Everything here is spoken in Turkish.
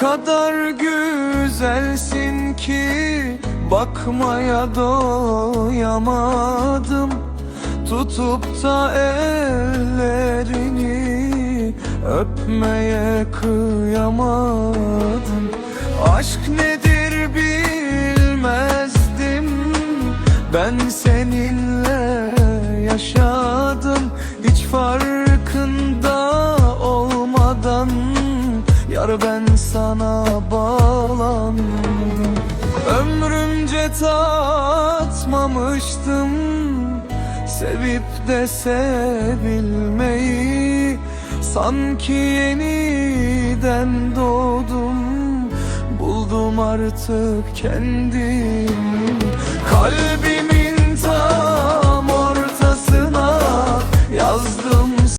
kadar güzelsin ki Bakmaya doyamadım. Tutup da ellerini Öpmeye kıyamadım. Aşk nedir bilmezdim. Ben seninle yaşadım Yar ben sana bağlandım. Ömrümce tatmamıştım Sevip de sevilmeyi Sanki yeniden doğdum. Buldum artık kendimi Kalbimin